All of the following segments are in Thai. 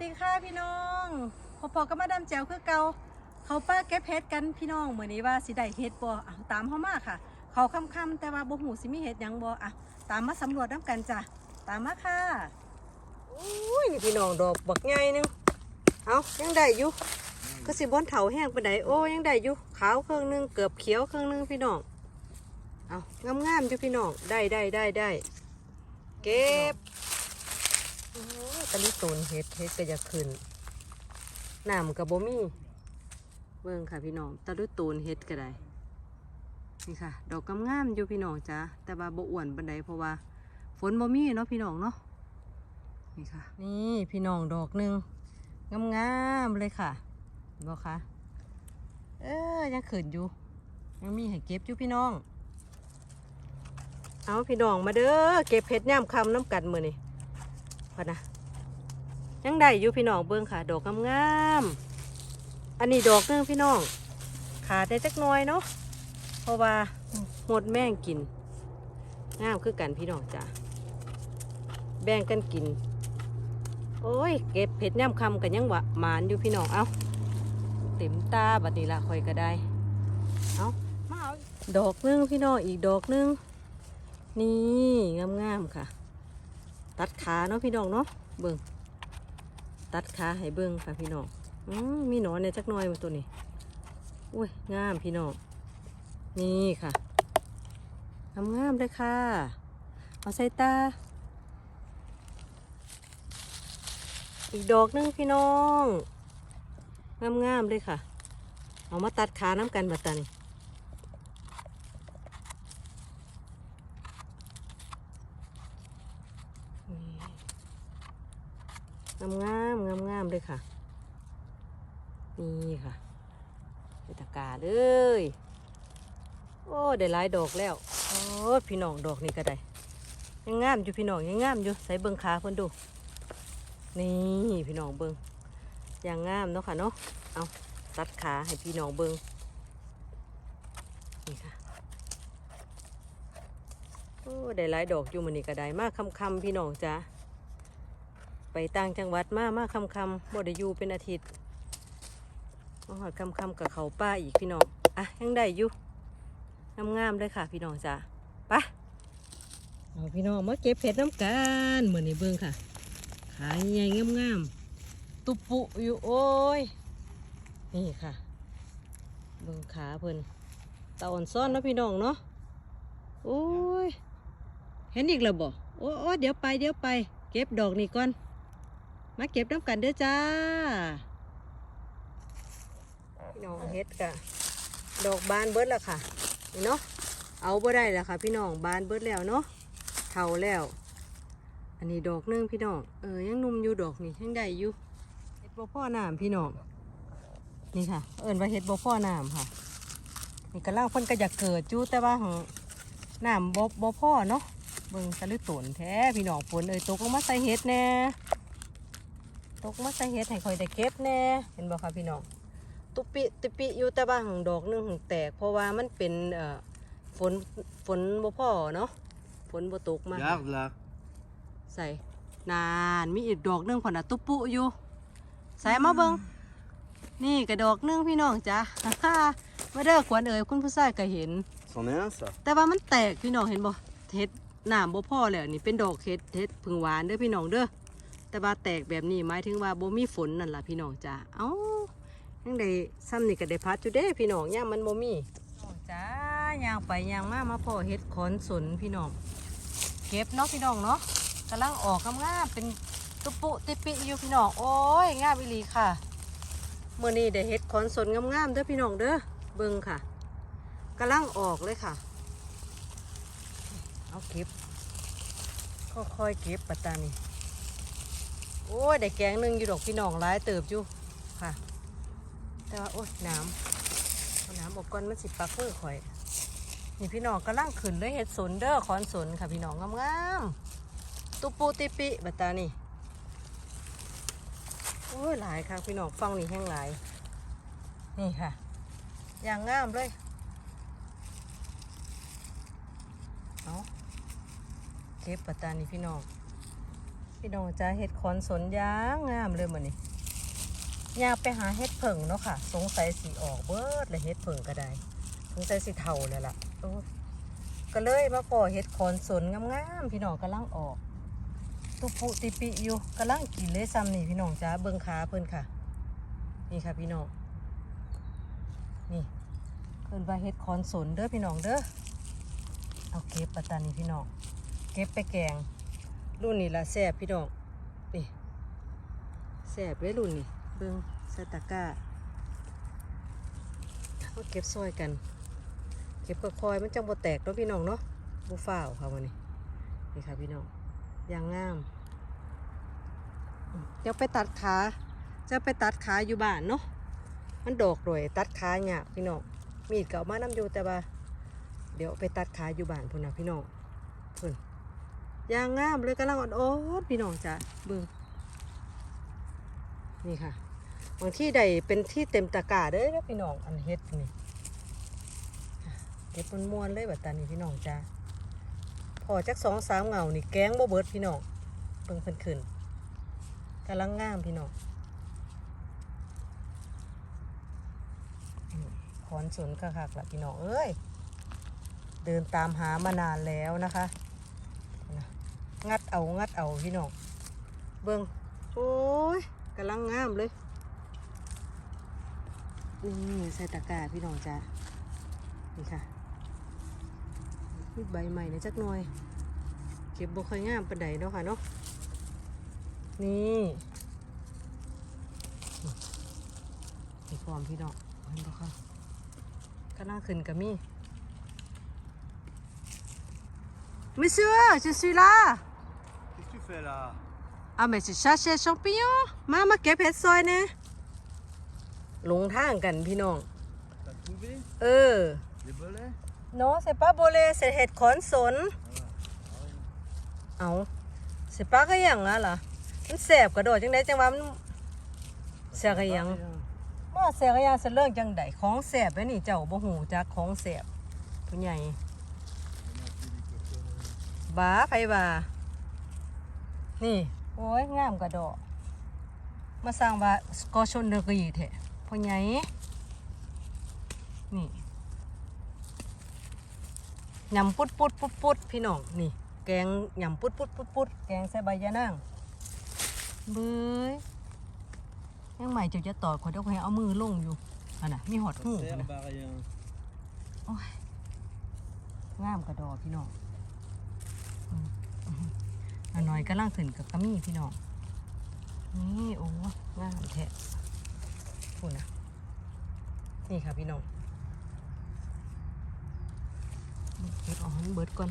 ดีค่ะพี่น้องพอพอๆก็มาดามแจวคือเกาเขาป้าเก็บเห็ดกันพี่น้องเหมือนนี้ว่าสิได้เห็ดบ่อะตามเขามาค่ะ เขาค่ำๆแต่ว่าบ่หูสิมีเห็ดยังบ่อะตามมาสำรวจน้ำกันจ้ะตามมาค่ะอุ้ยนี่พี่น้องดอกบักใหญ่นึงเอายังได้อยู่ก็สิบ่นเถาแห้งไปไหนโอ้ยังได้อยู่ขาวเครื่องนึงเกือบเขียวเครื่องนึงพี่น้องเอางามๆอยู่พี่น้องได้ได้ได้ได้เก็บ ตะลิตูนเฮ็ดเฮ็ดก็จะขึ้นน้ำกับบ่มีเบิ่งค่ะพี่น้องตะลิตูนเฮ็ดก็ได้นี่ค่ะ ดอกกำงามอยู่พี่น้องจ้าแต่ว่าบ่อ้วนปานใดเพราะว่า ฝนบ่มีเนาะพี่น้องเนาะนี่ค่ะ นี่พี่น้องดอกหนึ่งงามๆเลยค่ะเห็นบ่คะเออยังขึ้นอยู่ ยังมีให้เก็บอยู่พี่น้อง เอาพี่น้องมาเด้อเก็บเห็ดย่ำคำน้ำกันมือนี่ พอนะยังได้อยู่พี่น้องเบิ้งค่ะ ดอกงามๆอันนี้ดอกหนึงพี่น้องขาดได้จักหน้อยเนาะเพราะว่าหมดแม่งกินงามคือกันพี่น้องจ้ะแบ่งกันกิน โอ้ย เก็บเผ็ดย่ำคำกันยังหวะหมานอยู่พี่น้องเอาเต็มตาบัดนี้ละคอยก็ได้เอามาเอาดอกหนึงพี่น้องอีกดอกหนึงนี่งามๆค่ะ ตัดขาเนาะพี่น้องเนาะเบิ่งตัดขาให้เบิ่งค่ะพี่น้องอืมมีหนอนเนี่ยจักหน่อยมาตัวนี้อุ้ยงามพี่น้องนี่ค่ะงามงามๆเลยค่ะเอาใส่ตา อีกดอกหนึงพี่น้องงามงามๆเลยค่ะ เอามาตัดขาน้ำกันบัตานี่นี่ งามงามงามงามเลยค่ะ นี่ค่ะเป็นตะกร้าเลยโอ้ได้หลายดอกแล้วโอ้พี่น้องดอกนี่ก็ได้ยังงามอยู่พี่น้องยังงามอยู่ใส่เบิ้งขาเพิ่นดู นี่พี่น้องเบิ้งย่างงามเนาะค่ะเนาะเอาตัดขาให้พี่น้องเบิ้งนี่ค่ะโอ้ได้หลายดอกอยู่มันนี่ก็ได้มากคำๆพี่น้องจ้า ไปต่างจังหวัดมามาคำคำบ่ได้อยู่เป็นอาทิตย์มาหอดคำคำกับเขาป้าอีกพี่น้องอะยังได้อยู่งามๆเลยค่ะ พี่น้องจ้าไปะเอาพี่น้องมาเก็บเห็ดน้ำกันเหมือนในเบิ้งค่ะ ขายใหญ่งามๆตุปุอยู่โอ้ยนี่ค่ะ เบิ้งขาเพิ่นตาอ่อนซ่อนนะพี่น้องเนาะโอ้ยเห็นอีกแล้วบ่โอ้โอ้เดี๋ยวไปเดี๋ยวไป เก็บดอกนี่ก่อน มาเก็บน้ำกันเด้อจ้าพี่น้องเฮ็ดกะดอกบานเบิดแล้วค่ะเนาะเอาบ่ได้แล้วค่ะ พี่น้องบานเบิดแล้วเนาะเท่าแล้ว อันนี้ดอกนึงพี่น้องเออยังนุ่มอยู่ดอกนี่ยังได้อยู่เฮ็ดบ่พ่อน้ำพี่น้องนี่ค่ะ เอิ้นว่าเฮ็ดบ่พ่อน้ำค่ะนี่กำลังเพิ่นก็อยากเกิดอยู่แต่ว่าหั้นน้ำบ่บ่พ่อเนาะเบิ่งตะลึกตนแท้พี่น้องฝนเอ้ยตกลงมาใส่เฮ็ดแน่ ตกมาใส่เฮ็ดให้คอยได้เก็บแน่เห็นบ่คะพี่น้องตุปิตุปิอยู่แต่ว่าหังดอกหนึงหังแตก เพราะว่ามันเป็นเอ่อฝนฝนบ่พอเนาะฝนบ่ตกมา Regarde là. ใส่นานมีอีกดอกหนึงพอน่ะตุปุอยู่ใส่มาเบิ่งนี่กระดอกหนึงพี่น้องจ้ะมาเด้อขวัญเอ๋ยคุณผู้ชายก็เห็น C'en est un ça. แต่ว่ามันแตกพี่น้องเห็นบ่เห็ดหนามบ่พอแล้วนี่เป็นดอกเห็ดเห็ดพึ่งหวานเด้อพี่น้องเด้อ แต่ว่าแตกแบบนี้หมายถึงว่าบ่มีฝนนั่นล่ะพี่น้องจ้าเอ้ายังได้ซ้ำนี่ก็ได้พัดอยู่เด้พี่น้องย่ามมันบ่มีน้องจ้าย่างไปย่างมามาพอเห็ดขอนสนพี่น้องเก็บเนาะพี่น้องเนาะกำลังออกงามๆเป็นตุปุติปิอยู่พี่น้องโอ้ยงามอีหลีค่ะมื้อนี้ได้เห็ดขอนสนงามๆเด้อพี่น้องเด้อเบิ่งค่ะกำลังออกเลยค่ะ เอาเก็บค่อยๆเก็บปัตตานี โอ้ยได้แกงหนึ่งอยู่ดอกพี่น้องหลายเติบอยู่ค่ะ แต่ว่าโอ้ยน้ำน้ำออกก่อนมันสิปักเพื่อข่อยนี่พี่น้องกำลังขึ้นเลยเห็ดสนเด้อคอนสนค่ะพี่น้องงามๆตุปูติปิปัตตานี่โอ้ยหลายค่ะพี่น้องฟังนี่แห้งหลาย นี่ค่ะ อย่างงามเลยเอาเก็บปัตตานี่พี่น้อง พี่น้องจ้าเห็ดขอนสนยางงามเลยมื้อนี้อยากไปหาเห็ดเผิงเนาะค่ะ สงสัยสิออกเบิดเลยเห็ดเผิงก็ได้สงสัยสิเทาแล้วล่ะก็เลยมาพอเห็ดขอนสนงามๆพี่น้องกำลังออก ตุปุติปิอยู่กำลังกินเลยซ้ำนี่พี่น้องจ้าเบิ่งขาเพิ่นค่ะ นี่ค่ะพี่น้องนี่เพิ่นว่าเห็ดขอนสนเด้อพี่น้องเด้อเอาเก็บปัตานี่พี่น้องเก็บไปแกง รุ่นนี้ละแซ่บพี่น้องนี่แซ่บเลยรุ่นนี้เบิ่งใส่ตะกร้ามาเก็บซอยกัน เก็บค่อยมันจังบ่แตกเนาะพี่น้องเนาะบ่ฟ้าวค่ะวันนี้นี่ค่ะพี่น้องยางงามเดี๋ยวไปตัดขาจะไปตัดขาอยู่บ้านเนาะมันดอกด้วยตัดขาเนี่ยพี่น้องมีดเก็เอามานํอยู่แต่ว่า เดี๋ยวไปตัดขาอยู่บ้านพุ่นนะพี่น้องพุ่น ยางงามเลยกำลังอ่อนๆพี่น้องจ้ะเบิ่งนี่ค่ะบางที่ใดเป็นที่เต็มตะกร้าเด้อพี่น้องอันเฮ็ดนี่เฮ็ดมันม้วนเลยแบบตานี้พี่น้องจ้ะพอจักสองสามเงานี่แกงบ่เบิดพี่น้องเบิ่งเพิ่นขึ้นกำลังงามพี่น้องขอนสนคักๆล่ะพี่น้องเอ้ยเดินตามหามานานแล้วนะคะ งัดเอางัดเอาพี่น้องเบิ่งโอ้ยกำลังงามเลยนี่ใส่ตะกร้าพี่น้องจ้านี่ค่ะมีใบใหม่ในอยจักหน่อย เก็บบ่ค่อยงามปานใดเนาะค่ะเนาะนี่นี่พร้อมพี่น้องเห็นบ่คะกำลังขึ้นกับมี่ Monsieur, je suis là. Qu'est-ce que tu fais là Ah, mais c'est chercher champignon. มามาเก็บเห็ดซอยเนี่ยหลงทางกันพี่น้อง T'as trouvé เออ Des bolets non c'est pas bolé c'est เห็ดขอนสน เอาสิป้าก็ยังอะล่ะ มันแสบกระโดดจังไดจังว่ามันแสบกระยังบ่แสบกระยังสิเรื่องจังไดของแสบไว้นี่เจ้าบ่หูจักของแสบผู้ใหญ่ บ้าไผบ้านี่ โอ้ย งามกระโดดมาสร้างว่ากอชนเดกรีแท้พ่อใหญ่นี่ยำปุดปุดปุดปุดพี่น้อง นี่ แกงยำปุดปุดปุดปุดแกงใส่ใบยะนางเบ้ยยังใหม่จ้าจะตอดขอเดี๋ยวให้เอามือลงอยู่อันน่ะมีหอดหูนะโอ้ยงามกระดอพี่น้อง อยก็ล่างขึ้นกับกระมี่พี่น้อง นี่โอ้งามแท้พูดนะนี่ค่ะพี่น้องเก็บเอาให้เบิดก่อน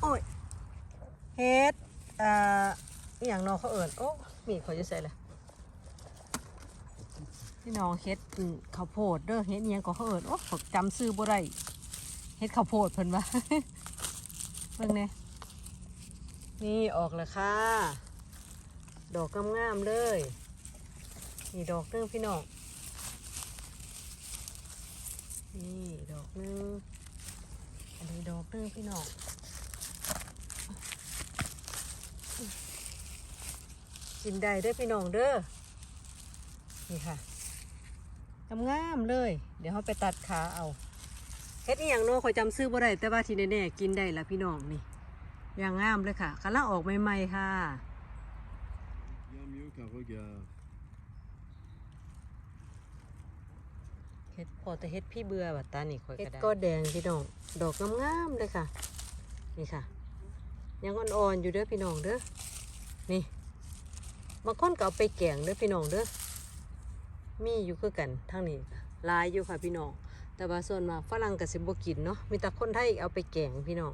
โอ้ยเฮ็ดอ่าอย่างน้องเขาเอิญโอ้มีเขาจะใส่เลย พี่น้องเฮ็ดข้าวโพดเด้อเฮ็ดอิหยังก็เขาเอิญโอ้ผมจำซื้อบ่ได้เฮ็ดข้าวโพดเพิ่นว่าเบิ่งเนี่ยนี่ออกแล้วค่ะ ดอกงามๆเลย นี่ดอกนึงพี่น้องนี่ดอกนึงอันนี้ดอกนึงพี่น้องกินได้ด้อพี่น้องเด้อนี่ค่ะ งามๆเลย เดี๋ยวเขาไปตัดขาเอาเฮ็ดอีหยังเนาะข่อยจำซื้อบ่ได้แต่ว่าที่แน่ๆกินได้ละพี่น้องนี่อย่างงามเลยค่ะกำลังออกใหม่ๆค่ะ Bien mieux qu'un regard. เฮ็ดพอแต่เฮ็ดพี่เบื่อบัดตานี่ข่อยก็ได้เฮ็ดก็แดงพี่น้องดอกงามๆเลยค่ะ นี่ค่ะ ยังอ่อนๆอยู่เด้อพี่น้องเด้อนี่บางคนก็เอาไปแกงเด้อพี่น้องเด้อ มีอยู่คือกันทางนี้ลายอยู่ค่ะพี่น้องแต่ว่าส่วนมากฝรั่งก็สิบ่กินเนาะมีแต่คนไทยเอาไปแกงพี่น้อง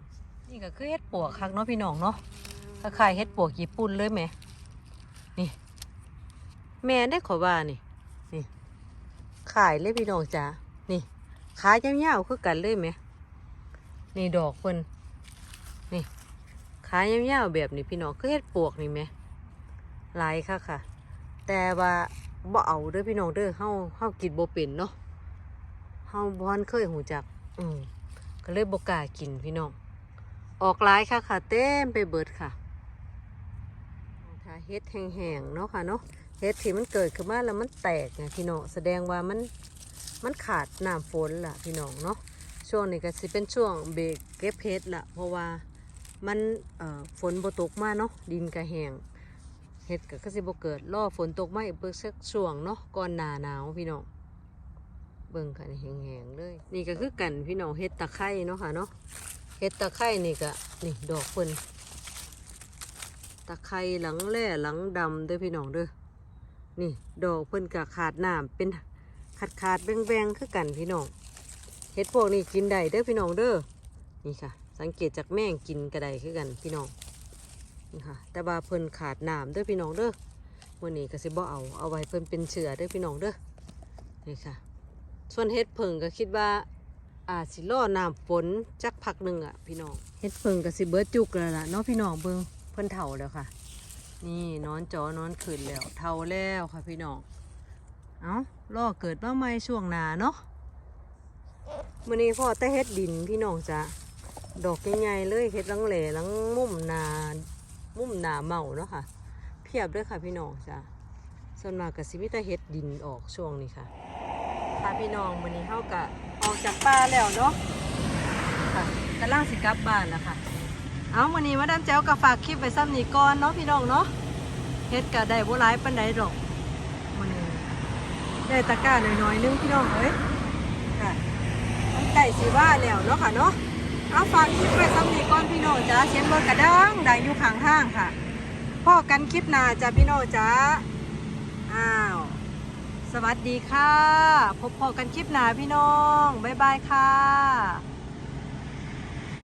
นี่ก็คือเฮ็ดปวกคักเนาะพี่น้องเนาะคล้ายๆเฮ็ดปวกญี่ปุ่นเลยแหมนี่ แม่ได้ขอว่านี่นี่ขายเลยพี่น้องจ้านี่ขายยาวๆคือกันเลยไหมนี่ดอกเพิ่นนี่ขายยาวๆแบบนี้พี่น้องคือเฮ็ดปวกนี่ไหมหลายค่ะค่ะ แต่ว่า บ่เอาเด้อพี่น้องเด้อเฮาเฮากินบ่เป็นเนาะเฮาบ่ทันเคยหูจัก อืมก็เลยบ่กล้ากินพี่น้องออกหลายค่ะค่ะ เต็มไปเบิดค่ะถ้าเฮ็ดแห้งๆเนาะค่ะเนาะเฮ็ดที่มันเกิดขึ้นมาแล้วมันแตกนะพี่น้องแสดงว่ามันมันขาดน้ำฝนล่ะพี่น้องเนาะช่วงนี้ก็สิเป็นช่วงเบรกเก็บเฮ็ดล่ะเพราะว่ามันเอ่อฝนบ่ตกมาเนาะดินก็แห้ง เฮ็ดก็ก็สิบ่เกิดรอฝนตกมาอีกเบิ่งสักช่วงเนาะก่อนหน้าหนาวพี่น้องเบิ่งค่ะนี่แห้งๆเลย นี่ก็คือกันพี่น้องเฮ็ดตะไคร้เนาะค่ะเนาะเห็ดตะไคร่นี่ก็นี่ดอกเพิ่นตะไคร่หลังแล่หลังดำเด้อพี่น้องเด้อนี่ดอกเพิ่นก็ขาดน้ำเป็นขาดขาดๆแบงแบงคือกันพี่น้องเห็ดพวกนี้กินได้เด้อพี่น้องเด้อนี่ค่ะ สังเกตจากแม่งกินก็ได้คือกันพี่น้อง ค่ะแต่ว่าเพิ่นขาดน้ำเด้อพี่น้องเด้อวันนี้ก็สิบ่เอาเอาไว้เพิ่นเป็นเชื้อเด้อพี่น้องเด้อนี่ค่ะ ส่วนเห็ดเพิ่งก็คิดว่าอาจสิรอน้ำฝนจักพักหนึ่งอะพี่น้องเฮ็ดเพิ่งกับสิเบิดจุกแล้วล่ะเนาะพี่น้องเบิ่งเพิ่นเฒ่าแล้วค่ะ นี่นอนจอนอนขึ้นแล้วเฒ่าแล้วค่ะพี่น้องเอ้ารอเกิดมาใหม่ช่วงหน้าเนาะมื้อนี้พ่อแต่เฮ็ดดินพี่น้องจ้ะดอกใหญ่ๆเลยเฮ็ดลังแหล่ลังมุมหนา มุมหนาเมาเนาะค่ะ เพียบเลยค่ะพี่น้องจ้ะส่วนมากก็สิมีแต่เฮ็ดดินออกช่วงนี้ค่ะค่ะพี่น้องวันนี้เข้ากะออกจากป่าแล้วเนาะค่ะกำลังสิกลับบ้านแล้วค่ะ เอาวันนี้มาดามแจ้วกับฝากคลิปไว้ซ้ำนี้ก่อนเนาะพี่น้องเนาะเฮ็ดกะได้บ่หลายปานใดดอกวันนี้ได้ตะกร้าหน่อยๆนึงพี่น้องเอ้ยค่ะมันไก่สิว่าแล้วเนาะค่ะเนาะ เอาฝากคลิปไว้ซ้ำนี้ก่อนพี่น้องจ้าเสียงรถกระดังดังอยู่ข้างทางค่ะพ่อกันคลิปหน้าจ้าพี่น้องจ้าอ้าวสวัสดีค่ะ พบพอกันคลิปหน้าพี่น้อง บ๊ายบายค่ะ